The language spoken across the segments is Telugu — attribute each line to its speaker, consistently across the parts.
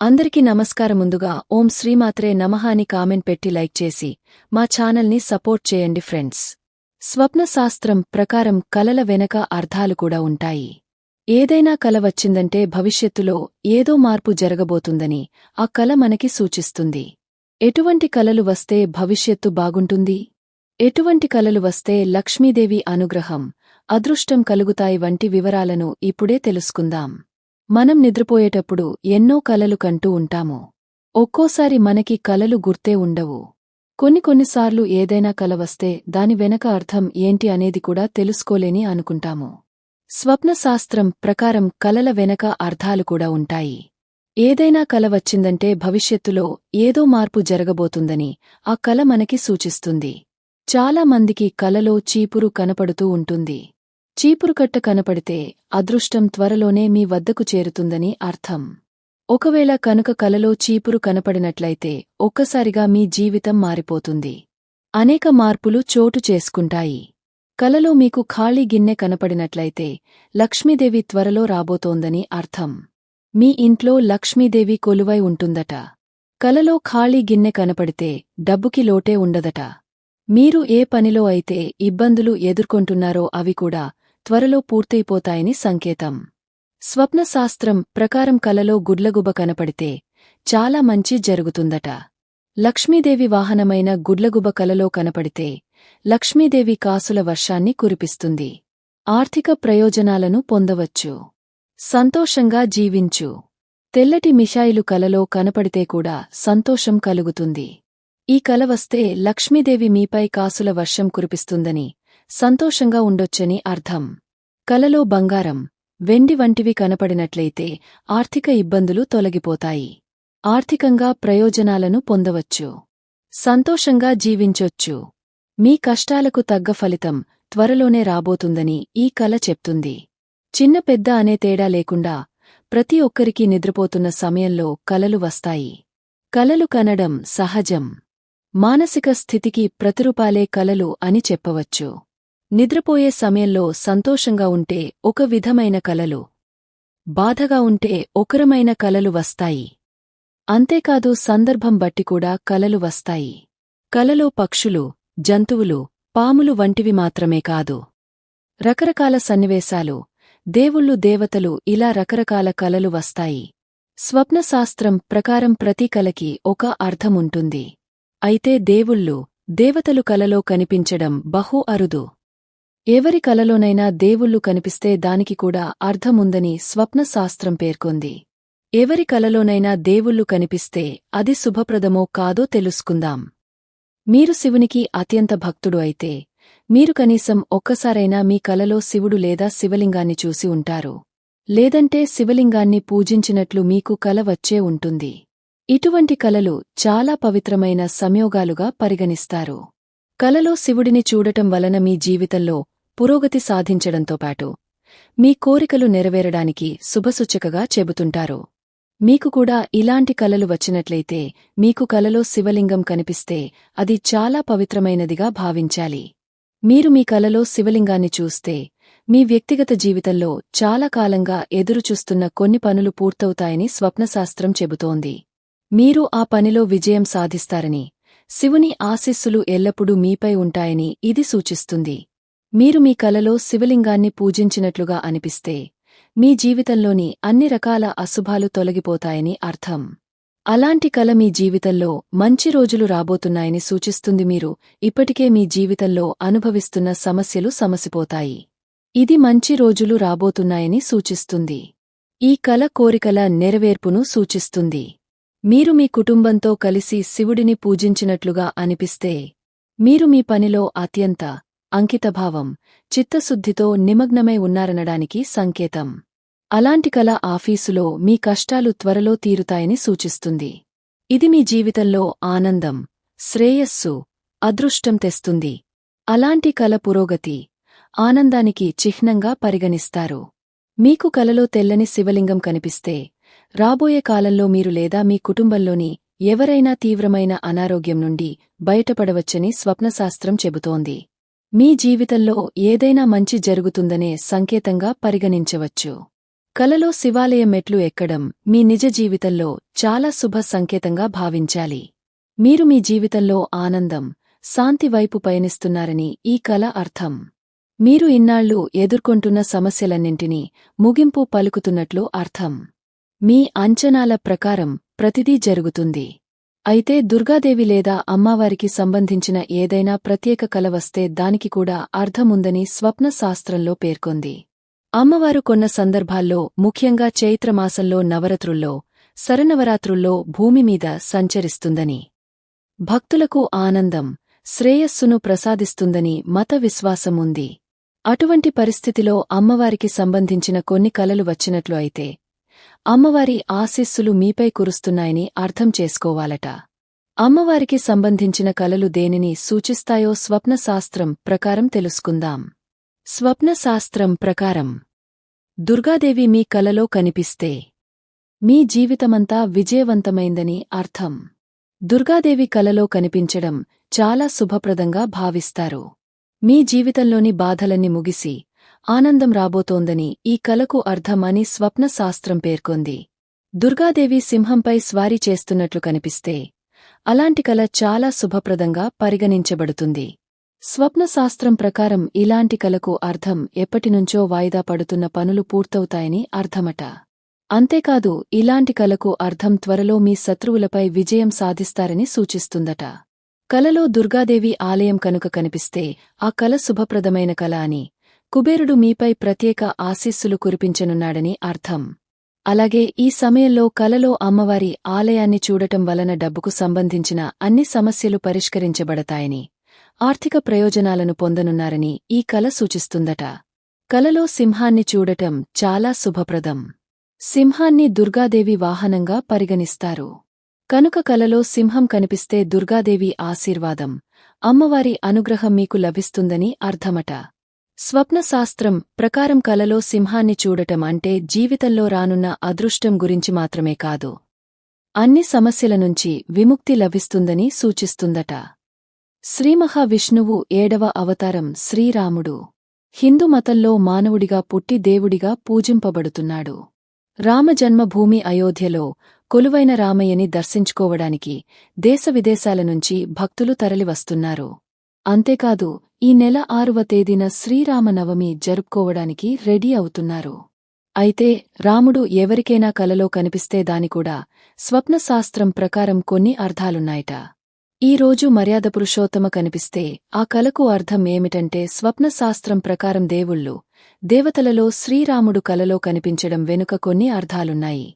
Speaker 1: అందరికీ నమస్కారం ముందుగా ఓం శ్రీమాత్రే నమః అని కామెంట్ పెట్టి లైక్ చేసి మా ఛానల్ని సపోర్ట్ చేయండి ఫ్రెండ్స్. స్వప్నశాస్త్రం ప్రకారం కలల వెనక అర్థాలు కూడా ఉంటాయి. ఏదైనా కల వచ్చిందంటే భవిష్యత్తులో ఏదో మార్పు జరగబోతుందని ఆ కల మనకి సూచిస్తుంది. ఎటువంటి కలలు వస్తే భవిష్యత్తు బాగుంటుంది? ఎటువంటి కలలు వస్తే లక్ష్మీదేవి అనుగ్రహం అదృష్టం కలుగుతాయి వంటి వివరాలను ఇప్పుడే తెలుసుకుందాం. మనం నిద్రపోయేటప్పుడు ఎన్నో కలలు కంటూ ఉంటాము. ఒక్కోసారి మనకి కలలు గుర్తే ఉండవు. కొన్ని కొన్నిసార్లు ఏదైనా కల వస్తే దాని వెనక అర్థం ఏంటి అనేది కూడా తెలుసుకోలేని అనుకుంటాము. స్వప్నశాస్త్రం ప్రకారం కలల వెనక అర్థాలు కూడా ఉంటాయి. ఏదైనా కల వచ్చిందంటే భవిష్యత్తులో ఏదో మార్పు జరగబోతుందని ఆ కల మనకి సూచిస్తుంది. చాలామందికి కలలో చీపురు కనపడుతూ ఉంటుంది. చీపురుకట్ట కనపడితే అదృష్టం త్వరలోనే మీ వద్దకు చేరుతుందని అర్థం. ఒకవేళ కనుక కలలో చీపురు కనపడినట్లయితే ఒక్కసారిగా మీ జీవితం మారిపోతుంది. అనేక మార్పులు చోటు చేసుకుంటాయి. కలలో మీకు ఖాళీ గిన్నె కనపడినట్లయితే లక్ష్మీదేవి త్వరలో రాబోతోందని అర్థం. మీ ఇంట్లో లక్ష్మీదేవి కొలువై ఉంటుందట. కలలో ఖాళీ గిన్నె కనపడితే డబ్బుకి లోటే ఉండదట. మీరు ఏ పనిలో అయితే ఇబ్బందులు ఎదుర్కొంటున్నారో అవి కూడా త్వరలో పూర్తయిపోతాయని సంకేతం. స్వప్నశాస్త్రం ప్రకారం కలలో గుడ్లగుబ కనపడితే చాలా మంచి జరుగుతుందట. లక్ష్మీదేవి వాహనమైన గుడ్లగుబ కలలో కనపడితే లక్ష్మీదేవి కాసుల వర్షాన్ని కురిపిస్తుంది. ఆర్థిక ప్రయోజనాలను పొందవచ్చు. సంతోషంగా జీవించు. తెల్లటి మిషాయిలు కలలో కనపడితే కూడా సంతోషం కలుగుతుంది. ఈ కల వస్తే లక్ష్మీదేవి మీపై కాసుల వర్షం కురిపిస్తుందని సంతోషంగా ఉండొచ్చని అర్థం. కలలో బంగారం వెండి వంటివి కనపడినట్లయితే ఆర్థిక ఇబ్బందులు తొలగిపోతాయి. ఆర్థికంగా ప్రయోజనాలను పొందవచ్చు. సంతోషంగా జీవించొచ్చు. మీ కష్టాలకు తగ్గ ఫలితం త్వరలోనే రాబోతుందని ఈ కల చెప్తుంది. చిన్న పెద్ద అనే తేడా లేకుండా ప్రతి ఒక్కరికీ నిద్రపోతున్న సమయంలో కలలు వస్తాయి. కలలు కనడం సహజం. మానసిక స్థితికి ప్రతిరూపాలే కలలు అని చెప్పవచ్చు. నిద్రపోయే సమయంలో సంతోషంగా ఉంటే ఒక విధమైన కలలు. బాధగా ఉంటే ఒకరమైన కలలు వస్తాయి. అంతేకాదు సందర్భం బట్టి కూడా కలలు వస్తాయి. కలలో పక్షులు జంతువులు పాములు వంటివి మాత్రమే కాదు. రకరకాల సన్నివేశాలు దేవుళ్ళు దేవతలు ఇలా రకరకాల కలలు వస్తాయి. స్వప్నశాస్త్రం ప్రకారం ప్రతి కలకి ఒక అర్థముంటుంది. అయితే దేవుళ్ళు దేవతలు కలలో కనిపించడం బహు అరుదు. ఎవరి కలలోనైనా దేవుళ్ళు కనిపిస్తే దానికి కూడా అర్థముందని స్వప్నశాస్త్రం పేర్కొంది. ఎవరి కలలోనైనా దేవుళ్ళు కనిపిస్తే అది శుభప్రదమో కాదో తెలుసుకుందాం. మీరు శివునికి అత్యంత భక్తుడు అయితే మీరు కనీసం ఒక్కసారైనా మీ కలలో శివుడు లేదా శివలింగాన్ని చూసి ఉంటారు. లేదంటే శివలింగాన్ని పూజించినట్లు మీకు కల వచ్చే ఉంటుంది. ఇటువంటి కలలు చాలా పవిత్రమైన సంయోగాలుగా పరిగణిస్తారు. కలలో శివుడిని చూడటం వలన మీ జీవితంలో పురోగతి సాధించడంతో పాటు మీ కోరికలు నెరవేరడానికి శుభసూచకగా చెబుతుంటారు. మీకు కూడా ఇలాంటి కలలు వచ్చినట్లయితే మీకు కలలో శివలింగం కనిపిస్తే అది చాలా పవిత్రమైనదిగా భావించాలి. మీరు మీ కలలో శివలింగాన్ని చూస్తే మీ వ్యక్తిగత జీవితంలో చాలా కాలంగా ఎదురుచూస్తున్న కొన్ని పనులు పూర్తవుతాయని స్వప్నశాస్త్రం చెబుతోంది. మీరు ఆ పనిలో విజయం సాధిస్తారని శివుని ఆశీస్సులు ఎల్లప్పుడూ మీపై ఉంటాయని ఇది సూచిస్తుంది. మీరు మీ కలలో శివలింగాన్ని పూజించినట్లుగా అనిపిస్తే మీ జీవితంలోని అన్ని రకాల అశుభాలు తొలగిపోతాయని అర్థం. అలాంటి కల మీ జీవితంలో మంచి రోజులు రాబోతున్నాయని సూచిస్తుంది మీరు ఇప్పటికే మీ జీవితంలో అనుభవిస్తున్న సమస్యలు సమసిపోతాయి. ఇది మంచి రోజులు రాబోతున్నాయని సూచిస్తుంది. ఈ కల కోరికల నెరవేర్పును సూచిస్తుంది. మీరు మీ కుటుంబంతో కలిసి శివుడిని పూజించినట్లుగా అనిపిస్తే మీరు మీ పనిలో అత్యంత అంకితభావం చిత్తశుద్ధితో నిమగ్నమై ఉన్నారనడానికి సంకేతం. అలాంటి కల ఆఫీసులో మీ కష్టాలు త్వరలో తీరుతాయని సూచిస్తుంది. ఇది మీ జీవితంలో ఆనందం శ్రేయస్సు అదృష్టం తెస్తుంది. అలాంటి కల పురోగతి ఆనందానికి చిహ్నంగా పరిగణిస్తారు. మీకు కలలో తెల్లని శివలింగం కనిపిస్తే రాబోయే కాలంలో మీరు లేదా మీ కుటుంబంలోని ఎవరైనా తీవ్రమైన అనారోగ్యం నుండి బయటపడవచ్చని స్వప్నశాస్త్రం చెబుతోంది. మీ జీవితంలో ఏదైనా మంచి జరుగుతుందనే సంకేతంగా పరిగణించవచ్చు. కలలో శివాలయ మెట్లు ఎక్కడం మీ నిజ జీవితంలో చాలా శుభ సంకేతంగా భావించాలి. మీరు మీ జీవితంలో ఆనందం శాంతి వైపు పయనిస్తున్నారని ఈ కల అర్థం. మీరు ఇన్నాళ్ళు ఎదుర్కొంటున్న సమస్యలన్నింటినీ ముగింపు పలుకుతున్నట్లు అర్థం. మీ అంచనాల ప్రకారం ప్రతిదీ జరుగుతుంది. అయితే దుర్గాదేవి లేదా అమ్మవారికి సంబంధించిన ఏదైనా ప్రత్యేక కల వస్తే దానికి కూడా అర్థముందని స్వప్న శాస్త్రంలో పేర్కొంది. అమ్మవారు కొన్న సందర్భాల్లో ముఖ్యంగా చైత్రమాసంలో నవరత్రుల్లో శరనవరాత్రుల్లో భూమిమీద సంచరిస్తుందని. భక్తులకు ఆనందం శ్రేయస్సును ప్రసాదిస్తుందని మత విశ్వాసముంది. అటువంటి పరిస్థితిలో అమ్మవారికి సంబంధించిన కొన్ని కలలు వచ్చినట్లు అయితే అమ్మవారి ఆశీస్సులు మీపై కురుస్తున్నాయని అర్థం చేసుకోవాలట. అమ్మవారికి సంబంధించిన కలలు దేనిని సూచిస్తాయో స్వప్నశాస్త్రం ప్రకారం తెలుసుకుందాం. స్వప్నశాస్త్రం ప్రకారం దుర్గాదేవి మీ కలలో కనిపిస్తే మీ జీవితమంతా విజయవంతమైందని అర్థం. దుర్గాదేవి కలలో కనిపించడం చాలా శుభప్రదంగా భావిస్తారు. మీ జీవితంలోని బాధలన్నీ ముగిసి ఆనందం రాబోతోందని ఈ కలకు అర్థమని అని పేర్కొంది. దుర్గాదేవి సింహంపై స్వారీ చేస్తున్నట్లు కనిపిస్తే అలాంటి కల చాలా శుభప్రదంగా పరిగణించబడుతుంది. స్వప్నశాస్త్రం ప్రకారం ఇలాంటి కలకు అర్థం ఎప్పటినుంచో వాయిదా పడుతున్న పనులు పూర్తవుతాయని అర్థమట. అంతేకాదు ఇలాంటి కలకు అర్థం త్వరలో మీ శత్రువులపై విజయం సాధిస్తారని సూచిస్తుందట. కలలో దుర్గాదేవి ఆలయం కనుక కనిపిస్తే ఆ కల శుభప్రదమైన కల అని కుబేరుడు మీపై ప్రత్యేక ఆశీస్సులు కురిపించనున్నాడని అర్థం. అలాగే ఈ సమయంలో కలలో అమ్మవారి ఆలయాన్ని చూడటం వలన డబ్బుకు సంబంధించిన అన్ని సమస్యలు పరిష్కరించబడతాయని ఆర్థిక ప్రయోజనాలను పొందనున్నారని ఈ కల సూచిస్తుందట. కలలో సింహాన్ని చూడటం చాలా శుభప్రదం. సింహాన్ని దుర్గాదేవి వాహనంగా పరిగణిస్తారు. కనుక కలలో సింహం కనిపిస్తే దుర్గాదేవి ఆశీర్వాదం అమ్మవారి అనుగ్రహం మీకు లభిస్తుందని అర్థమట. స్వప్నశాస్త్రం ప్రకారం కలలో సింహాన్ని చూడటం అంటే జీవితంలో రానున్న అదృష్టం గురించి మాత్రమే కాదు. అన్ని సమస్యల నుంచి విముక్తి లభిస్తుందని సూచిస్తుందట. శ్రీమహావిష్ణువు ఏడవ అవతారం శ్రీరాముడు. హిందూ మతంలో మానవుడిగా పుట్టి దేవుడిగా పూజింపబడుతున్నాడు. రామజన్మభూమి అయోధ్యలో కొలువైన రామయ్యని దర్శించుకోవడానికి దేశవిదేశాల నుంచి భక్తులు తరలివస్తున్నారు. అంతేకాదు ఈ నెల ఆరువ తేదీన శ్రీరామనవమి జరుపుకోవడానికి రెడీ అవుతున్నారు. అయితే రాముడు ఎవరికైనా కలలో కనిపిస్తే దానికూడా స్వప్నశాస్త్రం ప్రకారం కొన్ని అర్థాలున్నాయట. ఈ రోజు మర్యాద పురుషోత్తమ కనిపిస్తే ఆ కలకు అర్థం ఏమిటంటే స్వప్నశాస్త్రం ప్రకారం దేవుళ్ళు దేవతలలో శ్రీరాముడు కలలో కనిపించడం వెనుక కొన్ని అర్థాలున్నాయి.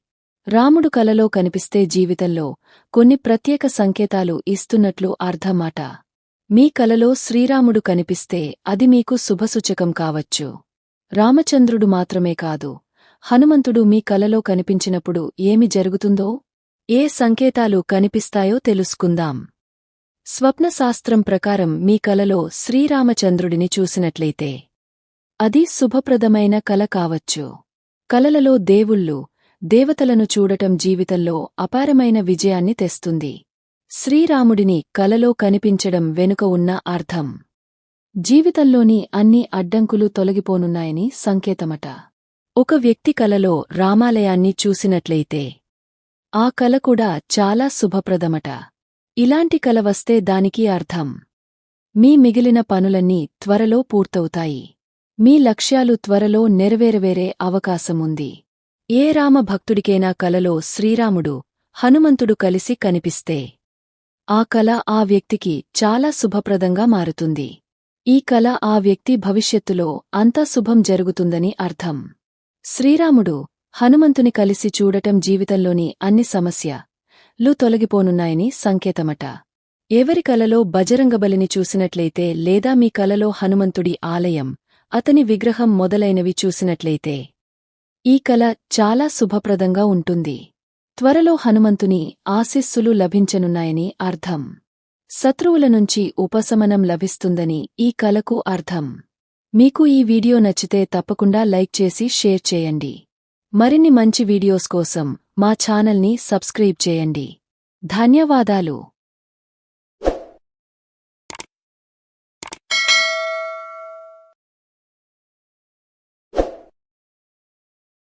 Speaker 1: రాముడు కలలో కనిపిస్తే జీవితంలో కొన్ని ప్రత్యేక సంకేతాలు ఇస్తున్నట్లు అర్థమాట మీ కలలో శ్రీరాముడు కనిపిస్తే అది మీకు శుభసూచకం కావచ్చు. రామచంద్రుడు మాత్రమే కాదు హనుమంతుడు మీ కలలో కనిపించినప్పుడు ఏమి జరుగుతుందో ఏ సంకేతాలు కనిపిస్తాయో తెలుసుకుందాం. స్వప్నశాస్త్రం ప్రకారం మీ కలలో శ్రీరామచంద్రుడిని చూసినట్లయితే అది శుభప్రదమైన కల కావచ్చు. కలలలో దేవుళ్ళు దేవతలను చూడటం జీవితంలో అపారమైన విజయాన్ని తెస్తుంది. శ్రీరాముడిని కలలో కనిపించడం వెనుక ఉన్న అర్థం. జీవితంలోని అన్ని అడ్డంకులు తొలగిపోనున్నాయని సంకేతమట. ఒక వ్యక్తి కలలో రామాలయాన్ని చూసినట్లయితే ఆ కల కూడా చాలా శుభప్రదమట. ఇలాంటి కల వస్తే దానికి అర్థం. మీ మిగిలిన పనులన్నీ త్వరలో పూర్తవుతాయి. మీ లక్ష్యాలు త్వరలో నెరవేరవేరే అవకాశముంది. ఏ రామ భక్తుడికైనా కలలో శ్రీరాముడు హనుమంతుడు కలిసి కనిపిస్తే ఆ కల ఆ వ్యక్తికి చాలా శుభప్రదంగా మారుతుంది. ఈ కల ఆ వ్యక్తి భవిష్యత్తులో అంతా శుభం జరుగుతుందని అర్థం. శ్రీరాముడు హనుమంతుని కలిసి చూడటం జీవితంలోని అన్ని సమస్య లు తొలగిపోనున్నాయని సంకేతమట. ఎవరి కలలో బజరంగబలిని చూసినట్లయితే లేదా మీ కలలో హనుమంతుడి ఆలయం అతని విగ్రహం మొదలైనవి చూసినట్లయితే ఈ కల చాలా శుభప్రదంగా ఉంటుంది. త్వరలో హనుమంతుని ఆశీస్సులు లభించనున్నాయని అర్థం. శత్రువుల నుంచి ఉపశమనం లభిస్తుందని ఈ కలకు అర్థం. మీకు ఈ వీడియో నచ్చితే తప్పకుండా లైక్ చేసి షేర్ చేయండి. మరిన్ని మంచి వీడియోస్ కోసం మా ఛానల్ని సబ్స్క్రైబ్ చేయండి. ధన్యవాదాలు.